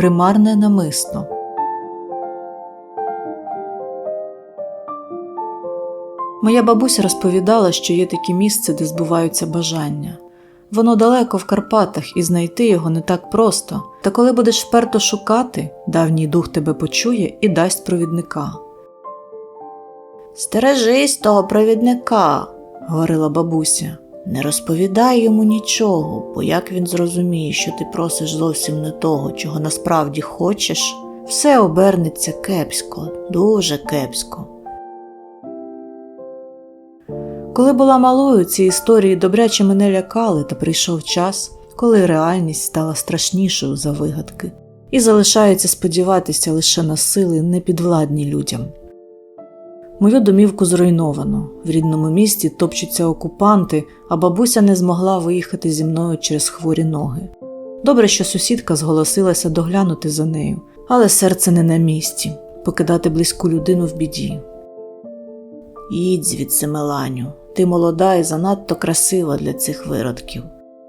Примарне намисто Моя бабуся розповідала, що є таке місце, де збуваються бажання. Воно далеко в Карпатах, і знайти його не так просто, та коли будеш вперто шукати, давній дух тебе почує і дасть провідника. Стережись того провідника, говорила бабуся. Не розповідай йому нічого, бо як він зрозуміє, що ти просиш зовсім не того, чого насправді хочеш, все обернеться кепсько, дуже кепсько. Коли була малою, ці історії добряче мене лякали, та прийшов час, коли реальність стала страшнішою за вигадки, і залишається сподіватися лише на сили, непідвладні людям. Мою домівку зруйновано. В рідному місті топчуться окупанти, а бабуся не змогла виїхати зі мною через хворі ноги. Добре, що сусідка зголосилася доглянути за нею, але серце не на місці покидати близьку людину в біді. Їдь звідси, Меланю, ти молода і занадто красива для цих виродків.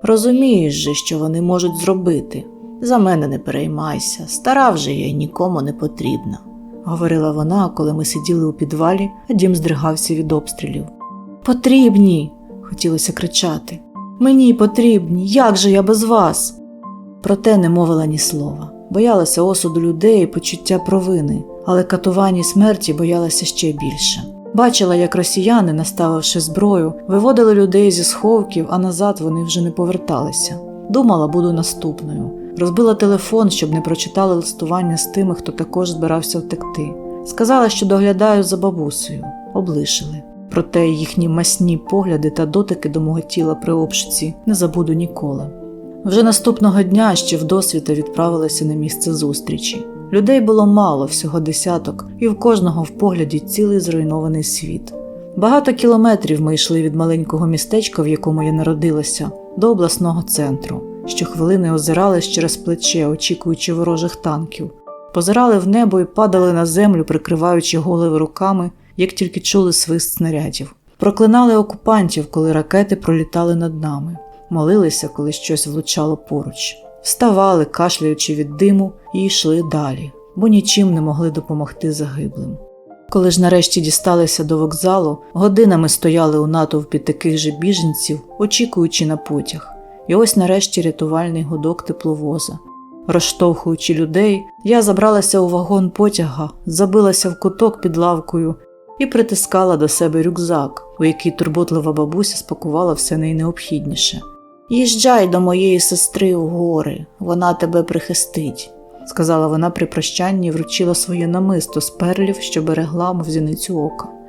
Розумієш же, що вони можуть зробити. За мене не переймайся, стара вже я й нікому не потрібна, говорила вона, коли ми сиділи у підвалі, а дім здригався від обстрілів. Потрібні. хотілося кричати. Мені потрібні, як же я без вас? Проте не мовила ні слова. Боялася осуду людей і почуття провини, але катувань і смерті боялася ще більше. Бачила, як росіяни, наставивши зброю, виводили людей зі сховків, а назад вони вже не поверталися. Думала, буду наступною. Розбила телефон, щоб не прочитали листування з тими, хто також збирався втекти. Сказала, що доглядаю за бабусею, облишили. Проте їхні масні погляди та дотики до мого тіла при обшуці не забуду ніколи. Вже наступного дня ще в досвіта відправилася на місце зустрічі. Людей було мало, всього десяток, і в кожного в погляді цілий зруйнований світ. Багато кілометрів ми йшли від маленького містечка, в якому я народилася, до обласного центру. Щохвилини озирались через плече, очікуючи ворожих танків, позирали в небо і падали на землю, прикриваючи голови руками, як тільки чули свист снарядів. Проклинали окупантів, коли ракети пролітали над нами, молилися, коли щось влучало поруч. Вставали, кашляючи від диму, і йшли далі, бо нічим не могли допомогти загиблим. Коли ж нарешті дісталися до вокзалу, годинами стояли у натовпі таких же біженців, очікуючи на потяг. І ось нарешті рятувальний гудок тепловоза. Розштовхуючи людей, я забралася у вагон потяга, забилася в куток під лавкою і притискала до себе рюкзак, у який турботлива бабуся спакувала все найнеобхідніше. Їжджай до моєї сестри у гори, вона тебе прихистить, сказала вона при прощанні і вручила своє намисто з перлів, що берегла, мов зіницю ока.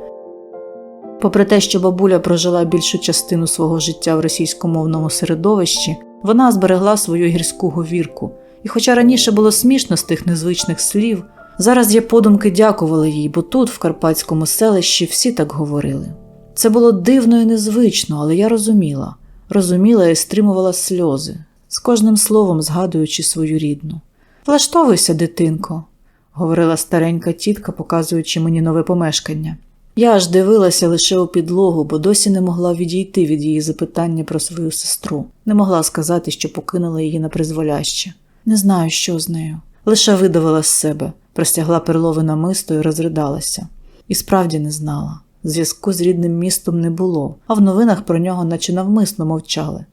Попри те, що бабуля прожила більшу частину свого життя в російськомовному середовищі, вона зберегла свою гірську говірку, і, хоча раніше було смішно з тих незвичних слів, зараз я подумки дякувала їй, бо тут, в карпатському селищі, всі так говорили. Це було дивно і незвично, але я розуміла розуміла і стримувала сльози, з кожним словом згадуючи свою рідну. Влаштовуйся, дитинко, говорила старенька тітка, показуючи мені нове помешкання. Я аж дивилася лише у підлогу, бо досі не могла відійти від її запитання про свою сестру, не могла сказати, що покинула її на призволяще. Не знаю, що з нею. Лише видавила з себе, простягла перлове намисто і розридалася. І справді не знала. Зв'язку з рідним містом не було, а в новинах про нього наче навмисно мовчали.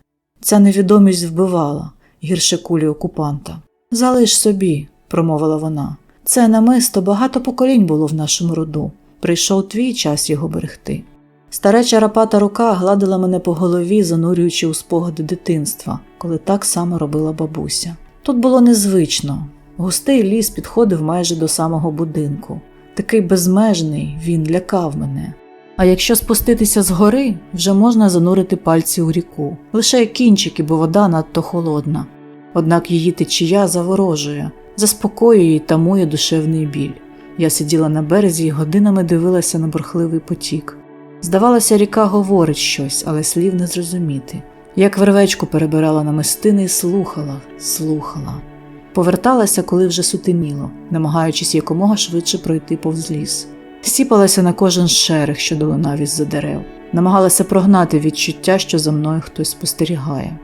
Ця невідомість вбивала гірше кулі окупанта. Залиш собі, промовила вона. Це намисто багато поколінь було в нашому роду. Прийшов твій час його берегти. Стареча рапата рука гладила мене по голові, занурюючи у спогади дитинства, коли так само робила бабуся. Тут було незвично. Густий ліс підходив майже до самого будинку. Такий безмежний він лякав мене. А якщо спуститися з гори, вже можна занурити пальці у ріку, лише кінчики, бо вода надто холодна. Однак її течія заворожує, заспокоює і тамує душевний біль. Я сиділа на березі і годинами дивилася на бурхливий потік. Здавалося, ріка говорить щось, але слів не зрозуміти. Як вервечку перебирала намистини і слухала, слухала. Поверталася, коли вже сутеміло, намагаючись якомога швидше пройти повз ліс. Сіпалася на кожен шерех, що долунав із-за дерев, намагалася прогнати відчуття, що за мною хтось спостерігає.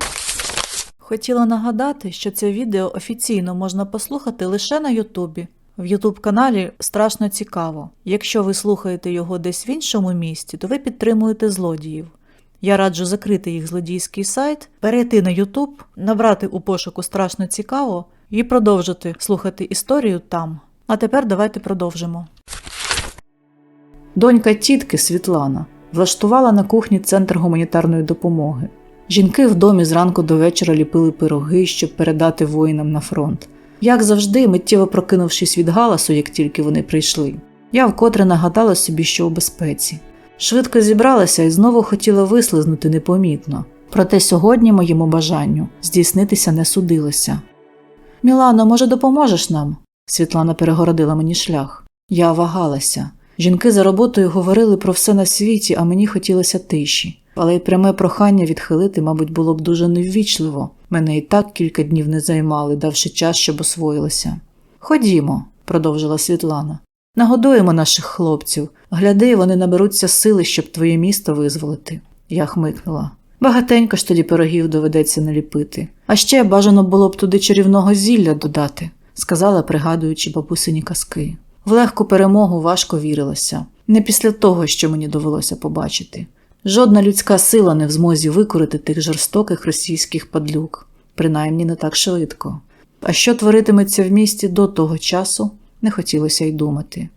Хотіла нагадати, що це відео офіційно можна послухати лише на Ютубі. В Ютуб каналі страшно цікаво. Якщо ви слухаєте його десь в іншому місті, то ви підтримуєте злодіїв. Я раджу закрити їх злодійський сайт, перейти на Ютуб, набрати у пошуку страшно цікаво і продовжити слухати історію там. А тепер давайте продовжимо. Донька тітки Світлана влаштувала на кухні центр гуманітарної допомоги. Жінки в домі зранку до вечора ліпили пироги, щоб передати воїнам на фронт. Як завжди, миттєво прокинувшись від галасу, як тільки вони прийшли, я вкотре нагадала собі, що у безпеці. Швидко зібралася і знову хотіла вислизнути непомітно. Проте сьогодні моєму бажанню здійснитися не судилося. Мілано, може, допоможеш нам? Світлана перегородила мені шлях. Я вагалася. Жінки за роботою говорили про все на світі, а мені хотілося тиші. Але й пряме прохання відхилити, мабуть, було б дуже неввічливо. Мене і так кілька днів не займали, давши час, щоб освоїлося. Ходімо, продовжила Світлана. Нагодуємо наших хлопців. Гляди, вони наберуться сили, щоб твоє місто визволити. Я хмикнула. Багатенько ж тоді пирогів доведеться наліпити. А ще бажано було б туди чарівного зілля додати, сказала, пригадуючи бабусині казки. В легку перемогу важко вірилося, не після того, що мені довелося побачити. Жодна людська сила не в змозі викорити тих жорстоких російських падлюк, принаймні не так швидко. А що творитиметься в місті до того часу, не хотілося й думати.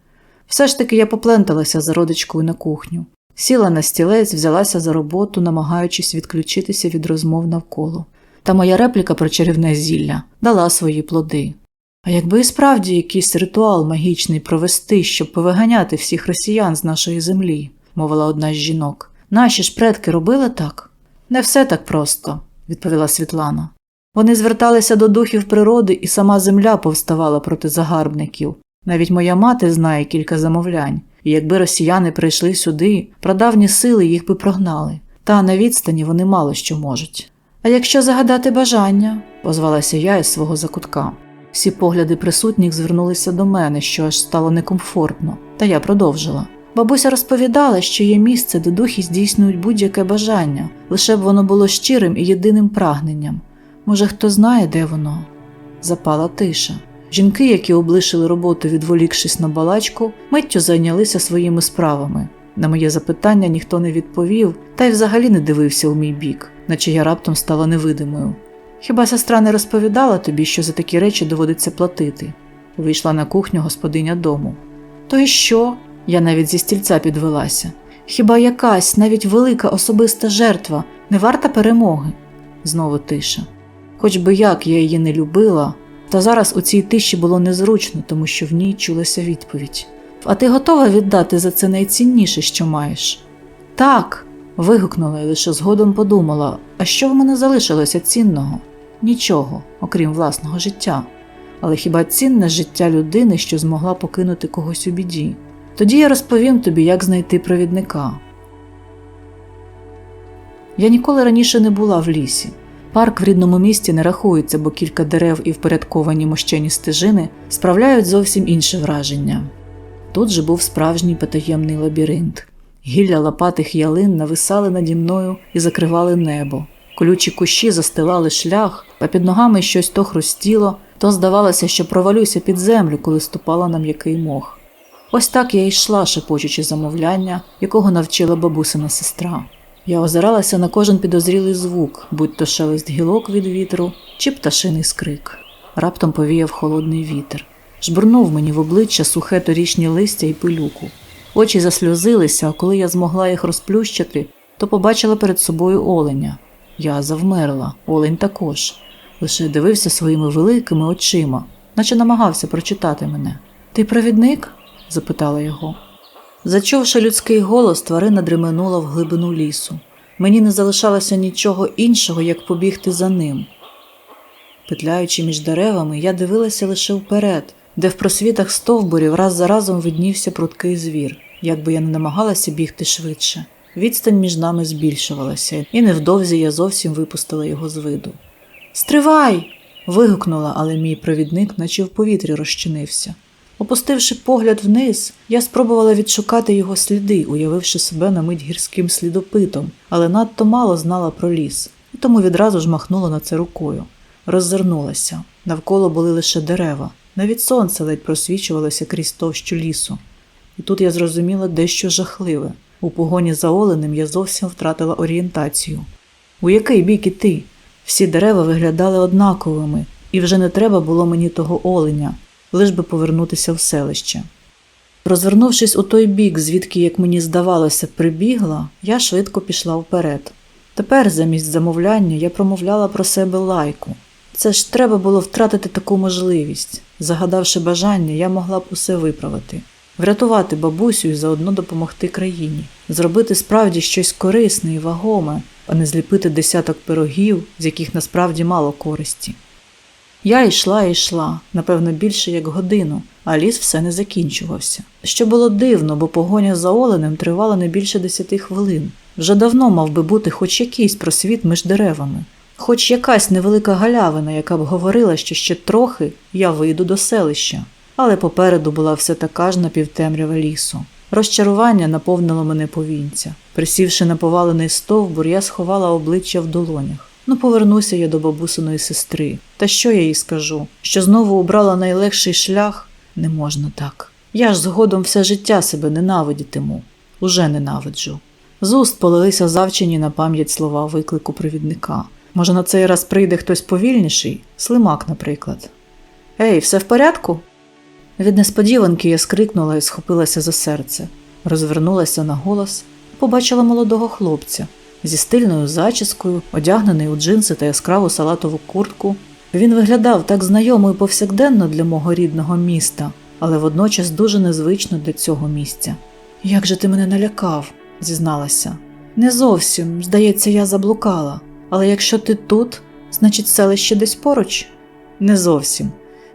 Все ж таки я попленталася за родичкою на кухню, сіла на стілець, взялася за роботу, намагаючись відключитися від розмов навколо. Та моя репліка про чарівне зілля дала свої плоди. А якби і справді якийсь ритуал магічний провести, щоб повиганяти всіх росіян з нашої землі, мовила одна з жінок. Наші ж предки робили так? Не все так просто, відповіла Світлана. Вони зверталися до духів природи, і сама земля повставала проти загарбників. Навіть моя мати знає кілька замовлянь, і якби росіяни прийшли сюди, прадавні сили їх би прогнали, та на відстані вони мало що можуть. А якщо загадати бажання, позвалася я із свого закутка. Всі погляди присутніх звернулися до мене, що аж стало некомфортно, та я продовжила. Бабуся розповідала, що є місце, де духи здійснюють будь-яке бажання, лише б воно було щирим і єдиним прагненням. Може, хто знає, де воно? Запала тиша. Жінки, які облишили роботу, відволікшись на балачку, миттю зайнялися своїми справами. На моє запитання ніхто не відповів, та й взагалі не дивився у мій бік, наче я раптом стала невидимою. Хіба сестра не розповідала тобі, що за такі речі доводиться платити? Вийшла на кухню господиня дому. То й що? Я навіть зі стільця підвелася. Хіба якась, навіть велика особиста жертва не варта перемоги? Знову тиша. Хоч би як я її не любила, та зараз у цій тиші було незручно, тому що в ній чулася відповідь. А ти готова віддати за це найцінніше, що маєш? Так. вигукнула і лише згодом подумала, а що в мене залишилося цінного? Нічого, окрім власного життя. Але хіба цінне життя людини, що змогла покинути когось у біді? Тоді я розповім тобі, як знайти провідника. Я ніколи раніше не була в лісі. Парк в рідному місті не рахується, бо кілька дерев і впорядковані мощені стежини справляють зовсім інше враження. Тут же був справжній потаємний лабіринт. Гілля лопатих ялин нависали наді мною і закривали небо. Колючі кущі застилали шлях, а під ногами щось то хрустіло, то здавалося, що провалюся під землю, коли ступала на м'який мох. Ось так я йшла, шепочучи замовляння, якого навчила бабусина сестра. Я озиралася на кожен підозрілий звук, будь то шелест гілок від вітру чи пташиний скрик. Раптом повіяв холодний вітер. Жбурнув мені в обличчя сухе торічні листя і пилюку. Очі засльозилися, а коли я змогла їх розплющити, то побачила перед собою оленя. Я завмерла, олень також. Лише дивився своїми великими очима, наче намагався прочитати мене. Ти провідник? Запитала його. Зачувши людський голос, тварина дременула в глибину лісу. Мені не залишалося нічого іншого, як побігти за ним. Петляючи між деревами, я дивилася лише вперед, де в просвітах стовбурів раз за разом виднівся прудкий звір, якби я не намагалася бігти швидше. Відстань між нами збільшувалася, і невдовзі я зовсім випустила його з виду. Стривай! вигукнула, але мій провідник, наче в повітрі розчинився. Опустивши погляд вниз, я спробувала відшукати його сліди, уявивши себе на мить гірським слідопитом, але надто мало знала про ліс, і тому відразу ж махнула на це рукою. Роззирнулася. Навколо були лише дерева, навіть сонце ледь просвічувалося крізь товщу лісу. І тут я зрозуміла дещо жахливе. У погоні за оленем я зовсім втратила орієнтацію. У який бік іти? Всі дерева виглядали однаковими, і вже не треба було мені того оленя, лиш би повернутися в селище. Розвернувшись у той бік, звідки, як мені здавалося, прибігла, я швидко пішла вперед. Тепер, замість замовляння, я промовляла про себе лайку. Це ж треба було втратити таку можливість. Загадавши бажання, я могла б усе виправити, врятувати бабусю і заодно допомогти країні, зробити справді щось корисне і вагоме, а не зліпити десяток пирогів, з яких насправді мало користі. Я йшла і йшла, напевно, більше як годину, а ліс все не закінчувався. Що було дивно, бо погоня за оленем тривала не більше десяти хвилин. Вже давно мав би бути хоч якийсь просвіт між деревами, хоч якась невелика галявина, яка б говорила, що ще трохи я вийду до селища. Але попереду була все така ж напівтемрява лісу. Розчарування наповнило мене повінця. Присівши на повалений стовбур, я сховала обличчя в долонях. Ну, повернуся я до бабусиної сестри. Та що я їй скажу? Що знову обрала найлегший шлях? Не можна так. Я ж згодом все життя себе ненавидітиму. Уже ненавиджу. З уст полилися завчені на пам'ять слова виклику провідника. Може, на цей раз прийде хтось повільніший? Слимак, наприклад. Ей, все в порядку? Від несподіванки я скрикнула і схопилася за серце, розвернулася на голос, побачила молодого хлопця зі стильною зачіскою, одягнений у джинси та яскраву салатову куртку. Він виглядав так знайомо і повсякденно для мого рідного міста, але водночас дуже незвично для цього місця. Як же ти мене налякав, зізналася. Не зовсім, здається, я заблукала. Але якщо ти тут, значить селище десь поруч? Не зовсім.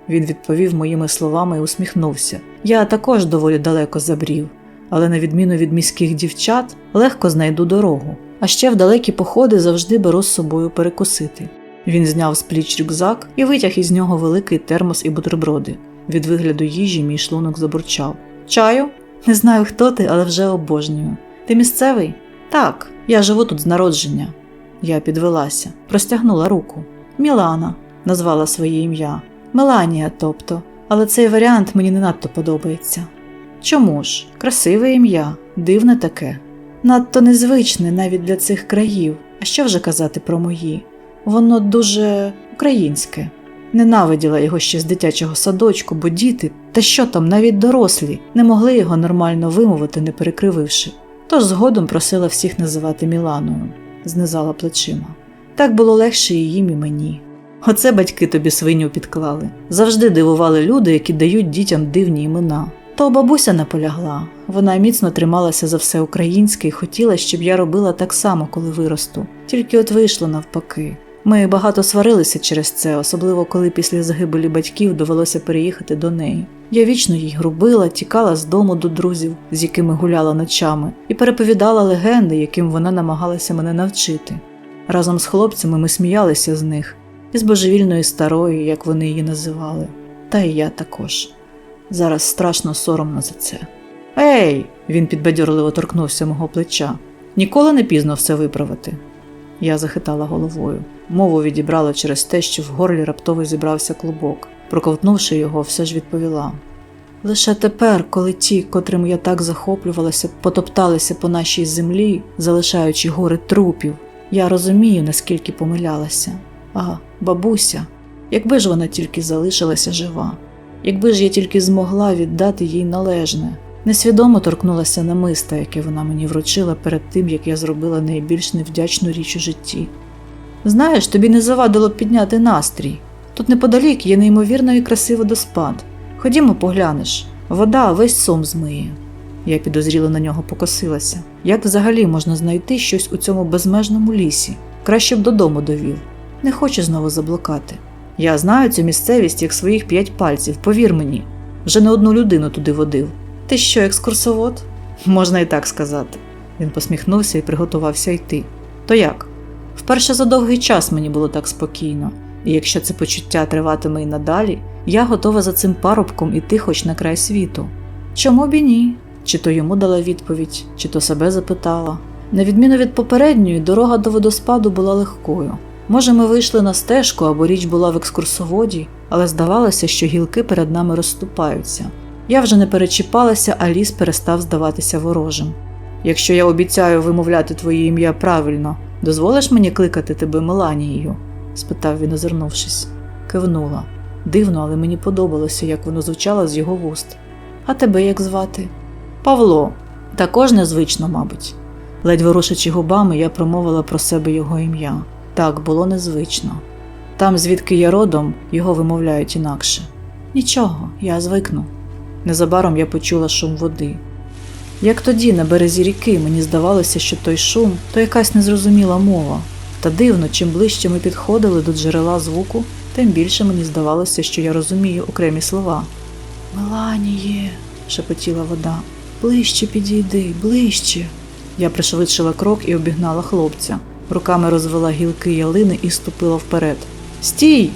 Він відповів моїми словами і усміхнувся. Я також доволі далеко забрів, але на відміну від міських дівчат, легко знайду дорогу. А ще в далекі походи завжди беру з собою перекусити. Він зняв з пліч рюкзак і витяг із нього великий термос і бутерброди. Від вигляду їжі мій шлунок забурчав. Чаю? Не знаю, хто ти, але вже обожнюю. Ти місцевий? Так, я живу тут з народження. Я підвелася, простягнула руку. Мілана назвала своє ім'я. Меланія, тобто, але цей варіант мені не надто подобається. Чому ж? Красиве ім'я, дивне таке. Надто незвичне навіть для цих країв. А що вже казати про мої? Воно дуже українське. Ненавиділа його ще з дитячого садочку, бо діти, та що там, навіть дорослі, не могли його нормально вимовити, не перекрививши. Тож згодом просила всіх називати Міланою, знизала плечима. Так було легше їм, і мені. Оце батьки тобі свиню підклали. Завжди дивували люди, які дають дітям дивні імена. То бабуся наполягла. Вона міцно трималася за все українське і хотіла, щоб я робила так само, коли виросту. Тільки от вийшло навпаки. Ми багато сварилися через це, особливо коли після загибелі батьків довелося переїхати до неї. Я вічно їй грубила, тікала з дому до друзів, з якими гуляла ночами, і переповідала легенди, яким вона намагалася мене навчити. Разом з хлопцями ми сміялися з них, із божевільної старої, як вони її називали, та і я також. Зараз страшно соромно за це. Ей! він підбадьорливо торкнувся мого плеча. Ніколи не пізно все виправити. Я захитала головою. Мову відібрала через те, що в горлі раптово зібрався клубок. Проковтнувши його, все ж відповіла. Лише тепер, коли ті, котрим я так захоплювалася, потопталися по нашій землі, залишаючи гори трупів, я розумію, наскільки помилялася. А бабуся, якби ж вона тільки залишилася жива, якби ж я тільки змогла віддати їй належне, несвідомо торкнулася намиста, яке вона мені вручила перед тим, як я зробила найбільш невдячну річ у житті. Знаєш, тобі не завадило підняти настрій. Тут неподалік є неймовірно і красивий водоспад. Ходімо, поглянеш, вода весь сум змиє. Я підозріло на нього покосилася. Як взагалі можна знайти щось у цьому безмежному лісі? Краще б додому довів. Не хочу знову заблукати. Я знаю цю місцевість як своїх п'ять пальців, повір мені. Вже не одну людину туди водив. Ти що, екскурсовод? Можна і так сказати. Він посміхнувся і приготувався йти. То як? Вперше за довгий час мені було так спокійно, і якщо це почуття триватиме і надалі, я готова за цим парубком іти хоч на край світу. Чому б і ні? Чи то йому дала відповідь, чи то себе запитала. На відміну від попередньої, дорога до водоспаду була легкою. Може, ми вийшли на стежку або річ була в екскурсоводі, але здавалося, що гілки перед нами розступаються. Я вже не перечіпалася, а ліс перестав здаватися ворожим. Якщо я обіцяю вимовляти твоє ім'я правильно, дозволиш мені кликати тебе Меланією? спитав він, озирнувшись. Кивнула. Дивно, але мені подобалося, як воно звучало з його вуст. А тебе як звати? Павло. Також незвично, мабуть. Ледь ворушачи губами, я промовила про себе його ім'я. Так, було незвично. Там, звідки я родом, його вимовляють інакше. Нічого, я звикну. Незабаром я почула шум води. Як тоді, на березі ріки, мені здавалося, що той шум то якась незрозуміла мова. Та дивно, чим ближче ми підходили до джерела звуку, тим більше мені здавалося, що я розумію окремі слова. Меланіє, шепотіла вода, ближче підійди, ближче. Я пришвидшила крок і обігнала хлопця. Руками розвела гілки ялини і ступила вперед. Стій!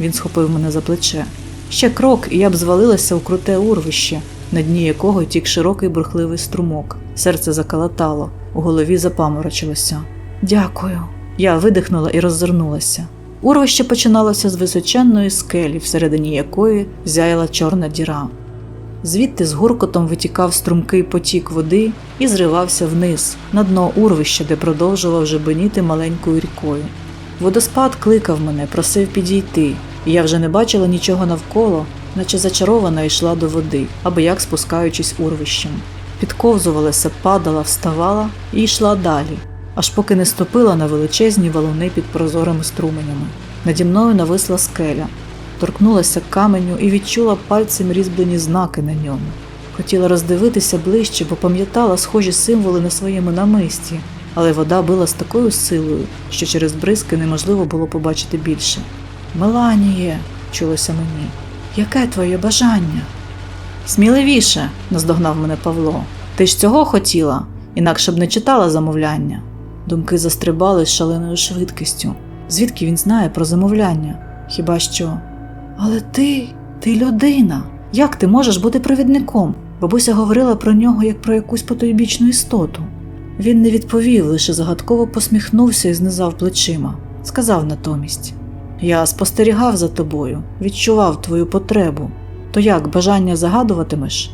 Він схопив мене за плече. Ще крок, і я б звалилася у круте урвище, на дні якого тік широкий бурхливий струмок. Серце закалатало, у голові запаморочилося. Дякую. Я видихнула і роззирнулася. Урвище починалося з височенної скелі, всередині якої зяяла чорна діра. Звідти з гуркотом витікав струмкий потік води і зривався вниз, на дно урвища, де продовжував жебеніти маленькою рікою. Водоспад кликав мене, просив підійти, і я вже не бачила нічого навколо, наче зачарована йшла до води, аби як спускаючись урвищем. Підковзувалася, падала, вставала і йшла далі, аж поки не ступила на величезні валуни під прозорими струменями. Наді мною нависла скеля, торкнулася каменю і відчула пальцем різьблені знаки на ньому. Хотіла роздивитися ближче, бо пам'ятала схожі символи на своєму намисті, але вода била з такою силою, що через бризки неможливо було побачити більше. Меланіє, чулося мені, яке твоє бажання? Сміливіше, наздогнав мене Павло. Ти ж цього хотіла, інакше б не читала замовляння. Думки застрибали з шаленою швидкістю. Звідки він знає про замовляння? Хіба що. Але ти, ти людина. Як ти можеш бути провідником? Бабуся говорила про нього як про якусь потойбічну істоту. Він не відповів, лише загадково посміхнувся і знизав плечима. Сказав натомість: Я спостерігав за тобою, відчував твою потребу. То як, бажання загадуватимеш?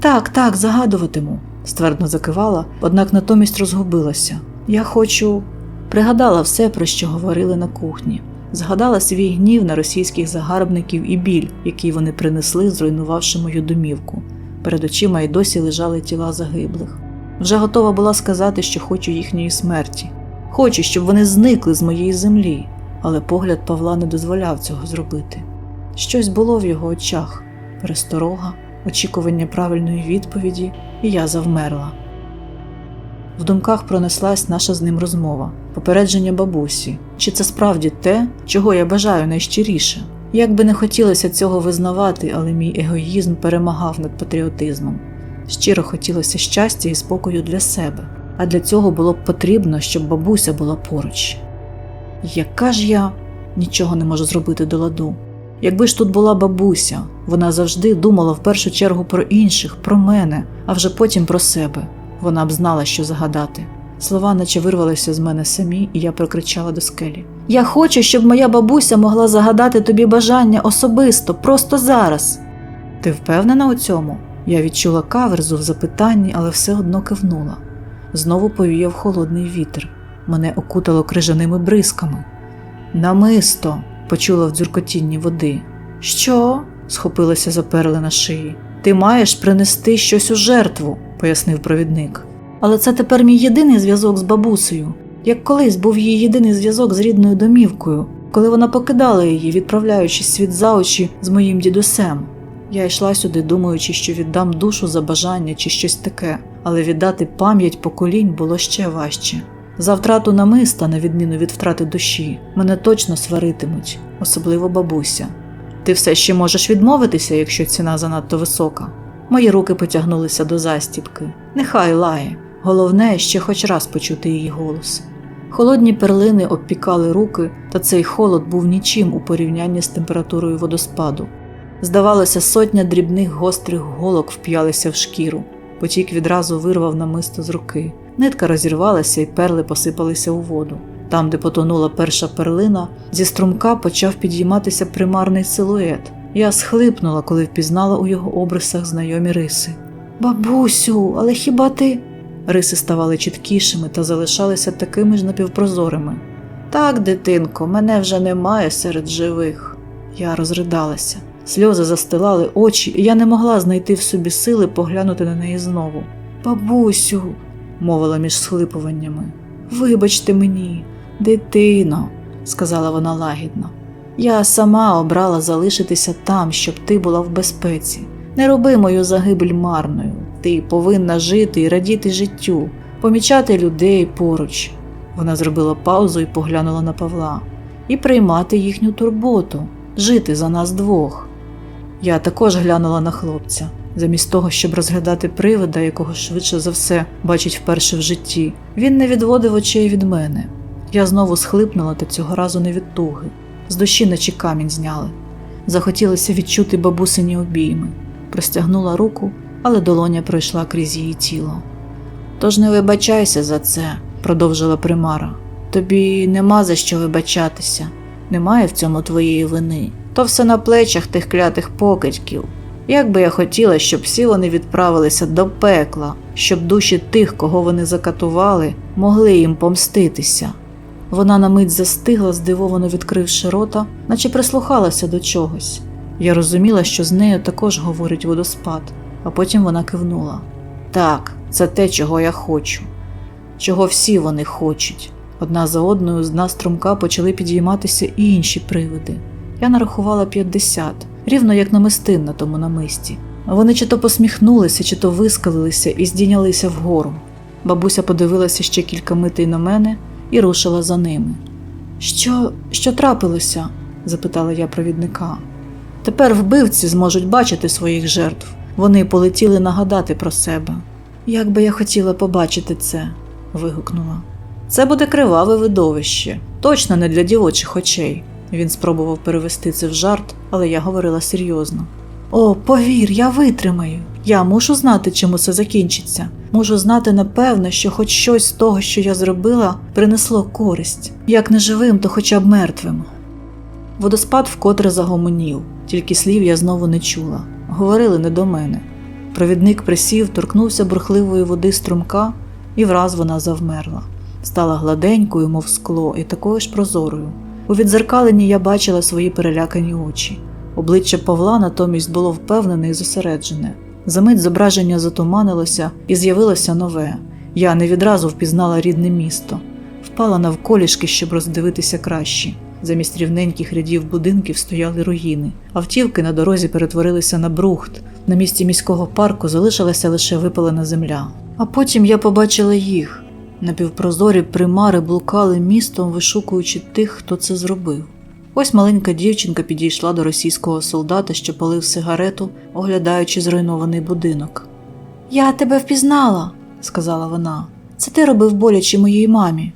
Так, так, загадуватиму, ствердно закивала, однак натомість розгубилася. Я хочу. Пригадала все, про що говорили на кухні. Згадала свій гнів на російських загарбників і біль, який вони принесли, зруйнувавши мою домівку. Перед очима й досі лежали тіла загиблих. Вже готова була сказати, що хочу їхньої смерті. Хочу, щоб вони зникли з моєї землі, але погляд Павла не дозволяв цього зробити. Щось було в його очах пересторога, очікування правильної відповіді, і я завмерла. В думках пронеслась наша з ним розмова, попередження бабусі, чи це справді те, чого я бажаю найщиріше. Як би не хотілося цього визнавати, але мій егоїзм перемагав над патріотизмом. Щиро хотілося щастя і спокою для себе, а для цього було б потрібно, щоб бабуся була поруч. Яка ж я нічого не можу зробити до ладу? Якби ж тут була бабуся, вона завжди думала в першу чергу про інших, про мене, а вже потім про себе. Вона б знала, що загадати. Слова наче вирвалися з мене самі, і я прокричала до скелі. Я хочу, щоб моя бабуся могла загадати тобі бажання особисто, просто зараз. Ти впевнена у цьому? Я відчула каверзу в запитанні, але все одно кивнула. Знову повіяв холодний вітер. Мене окутало крижаними бризками. Намисто, почула в дзюркотінні води. Що? схопилася за перли на шиї. Ти маєш принести щось у жертву, пояснив провідник. Але це тепер мій єдиний зв'язок з бабусею, як колись був її єдиний зв'язок з рідною домівкою, коли вона покидала її, відправляючись світ за очі з моїм дідусем. Я йшла сюди, думаючи, що віддам душу за бажання чи щось таке, але віддати пам'ять поколінь було ще важче. За втрату намиста, на відміну від втрати душі, мене точно сваритимуть, особливо бабуся. Ти все ще можеш відмовитися, якщо ціна занадто висока. Мої руки потягнулися до застібки. Нехай лає. Головне ще хоч раз почути її голос. Холодні перлини обпікали руки, та цей холод був нічим у порівнянні з температурою водоспаду. Здавалося, сотня дрібних гострих голок вп'ялися в шкіру. Потік відразу вирвав намисто з руки. Нитка розірвалася і перли посипалися у воду. Там, де потонула перша перлина, зі струмка почав підійматися примарний силует. Я схлипнула, коли впізнала у його обрисах знайомі риси. Бабусю, але хіба ти. Риси ставали чіткішими та залишалися такими ж напівпрозорими. Так, дитинко, мене вже немає серед живих. Я розридалася. Сльози застилали очі, і я не могла знайти в собі сили поглянути на неї знову. Бабусю, мовила між схлипуваннями. Вибачте мені, дитино, сказала вона лагідно. Я сама обрала залишитися там, щоб ти була в безпеці. Не роби мою загибель марною. Ти повинна жити і радіти життю, помічати людей поруч. Вона зробила паузу і поглянула на Павла, і приймати їхню турботу, жити за нас двох. Я також глянула на хлопця, замість того, щоб розглядати привида, якого швидше за все бачить вперше в житті. Він не відводив очей від мене. Я знову схлипнула та цього разу не від туги. З душі наче камінь зняли. Захотілося відчути бабусині обійми. Простягнула руку, але долоня пройшла крізь її тіло. Тож не вибачайся за це, продовжила примара. Тобі нема за що вибачатися, немає в цьому твоєї вини. То все на плечах тих клятих покидьків. Як би я хотіла, щоб всі вони відправилися до пекла, щоб душі тих, кого вони закатували, могли їм помститися. Вона на мить застигла, здивовано відкривши рота, наче прислухалася до чогось. Я розуміла, що з нею також говорить водоспад, а потім вона кивнула. Так, це те, чого я хочу, чого всі вони хочуть. Одна за одною з дна струмка почали підійматися і інші привиди. Я нарахувала 50, рівно як намистин на тому намисті. Вони чи то посміхнулися, чи то вискалилися і здійнялися вгору. Бабуся подивилася ще кілька митей на мене і рушила за ними. Що, що трапилося? запитала я провідника. Тепер вбивці зможуть бачити своїх жертв. Вони полетіли нагадати про себе. Як би я хотіла побачити це, вигукнула. Це буде криваве видовище, точно не для дівочих очей. Він спробував перевести це в жарт, але я говорила серйозно. О, повір, я витримаю. Я мушу знати, чим усе закінчиться. Можу знати напевно, що хоч щось з того, що я зробила, принесло користь, як не живим, то хоча б мертвим. Водоспад вкотре загомонів, тільки слів я знову не чула. Говорили не до мене. Провідник присів, торкнувся бурхливої води струмка, і враз вона завмерла. Стала гладенькою, мов скло, і такою ж прозорою. У відзеркаленні я бачила свої перелякані очі. Обличчя Павла натомість було впевнене і зосереджене. Замить зображення затуманилося і з'явилося нове. Я не відразу впізнала рідне місто, впала навколішки, щоб роздивитися краще. Замість рівненьких рядів будинків стояли руїни. Автівки на дорозі перетворилися на брухт. На місці міського парку залишилася лише випалена земля. А потім я побачила їх. Напівпрозорі примари блукали містом, вишукуючи тих, хто це зробив. Ось маленька дівчинка підійшла до російського солдата, що палив сигарету, оглядаючи зруйнований будинок. Я тебе впізнала, сказала вона. Це ти робив боляче моїй мамі.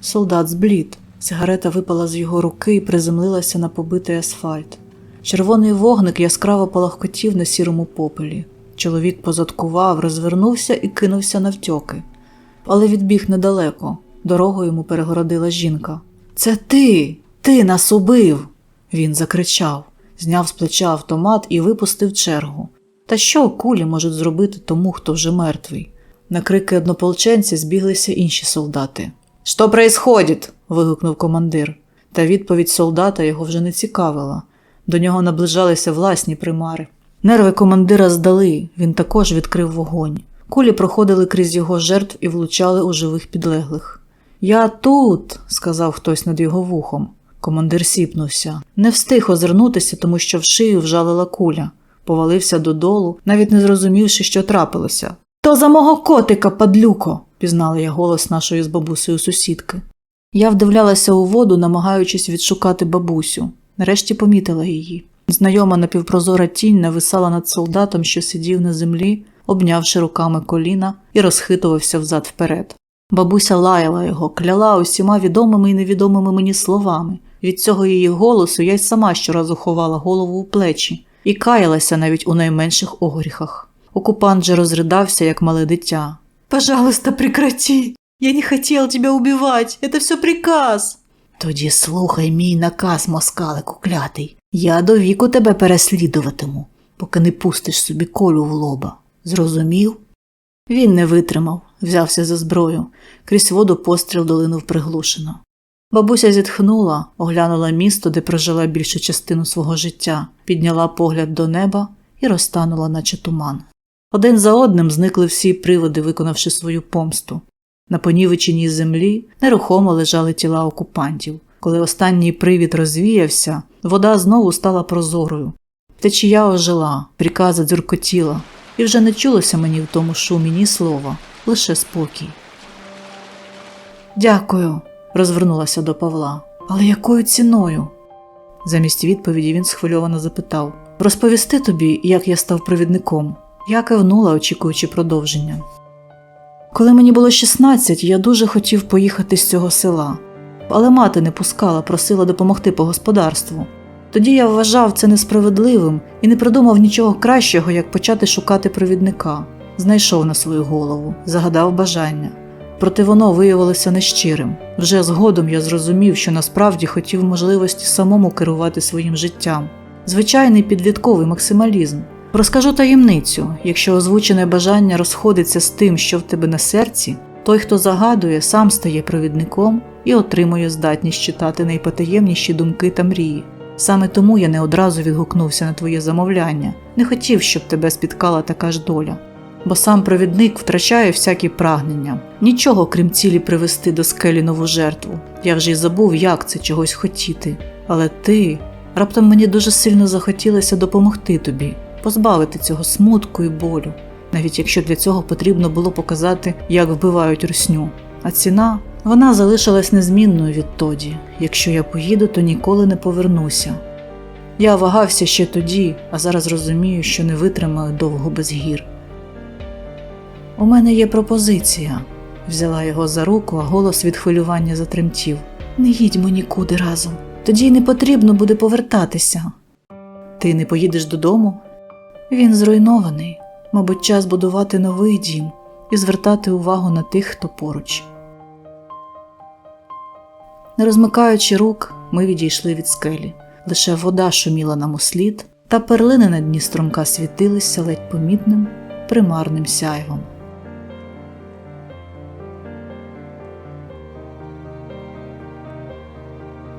Солдат зблід. Сигарета випала з його руки і приземлилася на побитий асфальт. Червоний вогник яскраво палахкотів на сірому попелі. Чоловік позадкував, розвернувся і кинувся навтьоки. Але відбіг недалеко. Дорогу йому перегородила жінка. Це ти, ти нас убив. Він закричав, зняв з плеча автомат і випустив чергу. Та що кулі можуть зробити тому, хто вже мертвий? На крики однополченця збіглися інші солдати. Що происходит? вигукнув командир. Та відповідь солдата його вже не цікавила. До нього наближалися власні примари. Нерви командира здали, він також відкрив вогонь. Кулі проходили крізь його жертв і влучали у живих підлеглих. Я тут, сказав хтось над його вухом. Командир сіпнувся. Не встиг озирнутися, тому що в шию вжалила куля. Повалився додолу, навіть не зрозумівши, що трапилося. То за мого котика, падлюко. пізнала я голос нашої з бабусею сусідки. Я вдивлялася у воду, намагаючись відшукати бабусю. Нарешті помітила її. Знайома напівпрозора тінь нависала над солдатом, що сидів на землі, обнявши руками коліна і розхитувався взад вперед. Бабуся лаяла його, кляла усіма відомими і невідомими мені словами. Від цього її голосу я й сама щоразу ховала голову у плечі і каялася навіть у найменших огоріхах. Окупант же розридався, як мале дитя. Пожалуйста, прекрати! Я не хотел тебя убивать! Это все приказ! Тоді слухай мій наказ, москалику клятий. Я до віку тебе переслідуватиму, поки не пустиш собі колю в лоба. Зрозумів? Він не витримав, взявся за зброю. Крізь воду постріл долинув приглушено. Бабуся зітхнула, оглянула місто, де прожила більшу частину свого життя, підняла погляд до неба і розтанула, наче туман. Один за одним зникли всі приводи, виконавши свою помсту. На понівеченій землі нерухомо лежали тіла окупантів. Коли останній привід розвіявся, вода знову стала прозорою. Течія ожила, приказа дзюркотіла, і вже не чулося мені в тому шумі ні слова, лише спокій. Дякую, розвернулася до Павла. Але якою ціною? Замість відповіді він схвильовано запитав Розповісти тобі, як я став провідником. Я кивнула, очікуючи продовження. Коли мені було 16, я дуже хотів поїхати з цього села, але мати не пускала, просила допомогти по господарству. Тоді я вважав це несправедливим і не придумав нічого кращого, як почати шукати провідника. Знайшов на свою голову, загадав бажання. Проте воно виявилося нещирим. Вже згодом я зрозумів, що насправді хотів можливості самому керувати своїм життям. Звичайний підлітковий максималізм. Розкажу таємницю: якщо озвучене бажання розходиться з тим, що в тебе на серці, той, хто загадує, сам стає провідником і отримує здатність читати найпотаємніші думки та мрії. Саме тому я не одразу відгукнувся на твоє замовляння, не хотів, щоб тебе спіткала така ж доля. Бо сам провідник втрачає всякі прагнення, нічого крім цілі привести до скелі нову жертву. Я вже й забув, як це чогось хотіти. Але ти раптом мені дуже сильно захотілося допомогти тобі, позбавити цього смутку і болю, навіть якщо для цього потрібно було показати, як вбивають русню. А ціна вона залишилась незмінною відтоді. Якщо я поїду, то ніколи не повернуся. Я вагався ще тоді, а зараз розумію, що не витримаю довго без гір. У мене є пропозиція. Взяла його за руку, а голос від хвилювання затремтів. Не їдьмо нікуди разом. Тоді й не потрібно буде повертатися. Ти не поїдеш додому? Він зруйнований. Мабуть, час будувати новий дім і звертати увагу на тих, хто поруч. Не розмикаючи рук, ми відійшли від скелі. Лише вода шуміла нам услід, та перлини на дні струмка світилися ледь помітним, примарним сяйвом.